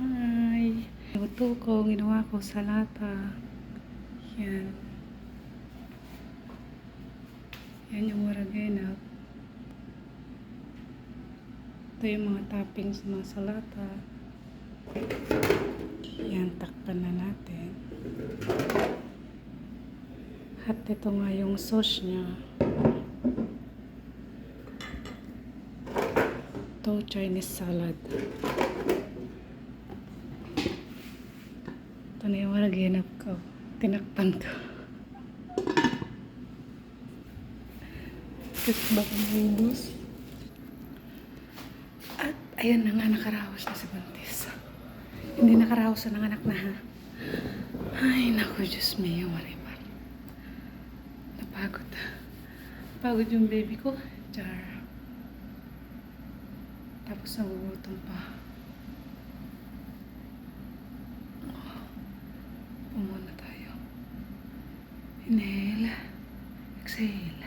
Hi! Luto ko, ginawa ko salata. Yan. Yan yung waragenap. Ito yung mga toppings ng salata. Yan, takpan na natin. At ito nga yung sauce niya. Ito, Chinese salad. Na yung waragenap ko. Tinakpan ko. Kasi baka maubos. At ayan na nga, nakaraos na si Buntis. Hindi nakaraos na ng anak na ha. Ay, naku, Diyos me, marimar. Napagod. Pagod yung baby ko. Char. Tapos nagugutom pa. Umuna tayo. Inhale. Exhale.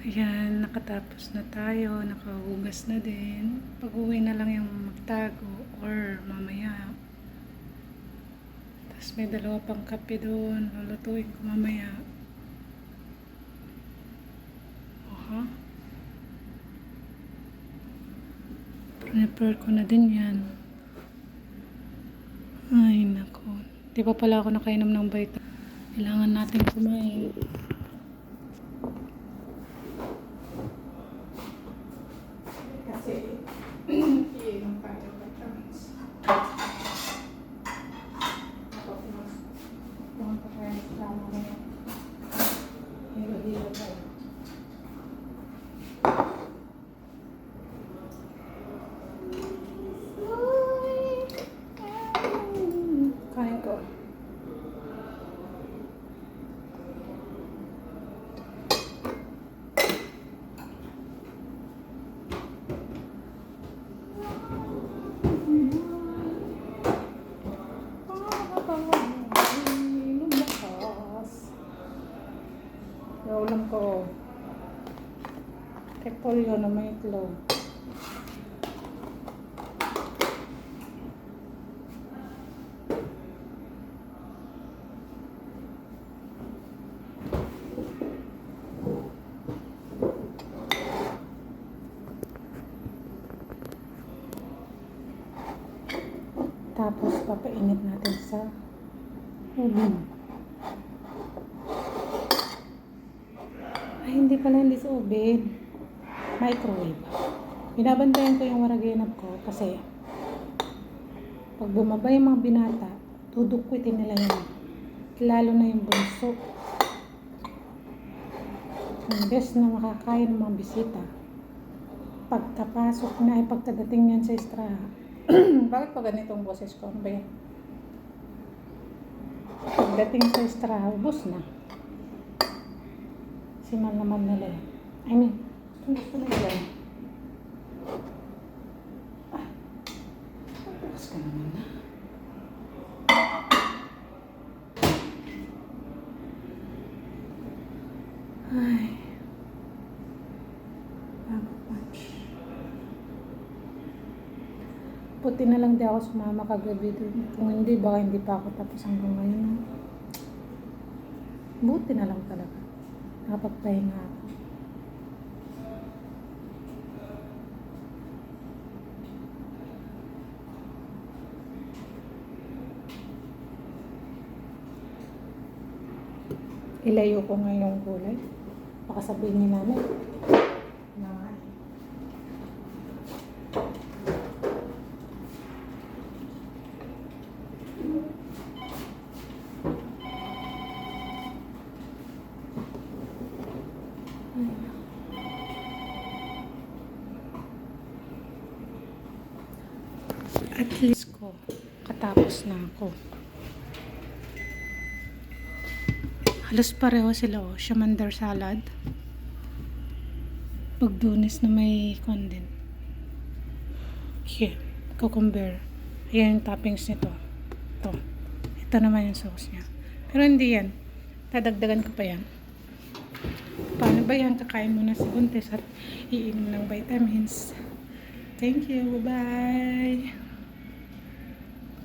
Ayan, nakatapos na tayo. Nakahugas na din. Pag-uwi na lang yung magtago or mamaya. Tapos may dalawa pang kape doon. Lulutuin ko mamaya. Oha. Prepare ko na din yan. Ay, nako. Di pa pala ako nakainom ng vitamin. Kailangan natin kumain. Kasi, iinom tayo ng. Pumunta tayo sa tama ngayon. Hilo-hilo tayo. Yung ulam ko. Repolyo na may itlog. Tapos papainit natin sa ulam. Ay, hindi pala hindi sa oven. Microwave. Binabantayan ko yung waragenap ko kasi pag bumaba yung mga binata, dudukwitin nila yun. Lalo na yung bunso. Imbes na makakain ng mga bisita. Pagkapasok na ay pagkadating niyan sa estraha, bakit pa ganitong boses ko? Ano ba yan? Pagdating sa estraha, ubos na. Si man naman nila eh. I mean, gusto na yan. Ah, bukas ka naman na. Ay. Punch. Puti na lang di ako sumama kagabi doon. Kung hindi, baka hindi pa ako tapos hanggang ngayon. Buti na lang talaga. Nakapagpahinga ako. Ilayo ko nga yung gulay. Baka sabihin ni nanay. Na nga eh. At least ko, katapos na ako. Halos pareho sila oh. Shamander salad. Pagdunis na may condensed. Here, cucumber. Ayan yung toppings nito. Ito. Ito naman yung sauce niya. Pero hindi yan. Dadagdagan ko pa yan. Paano ba yan? Kakain mo na si Buntes at iinom ng vitamins. Thank you. Bye-bye.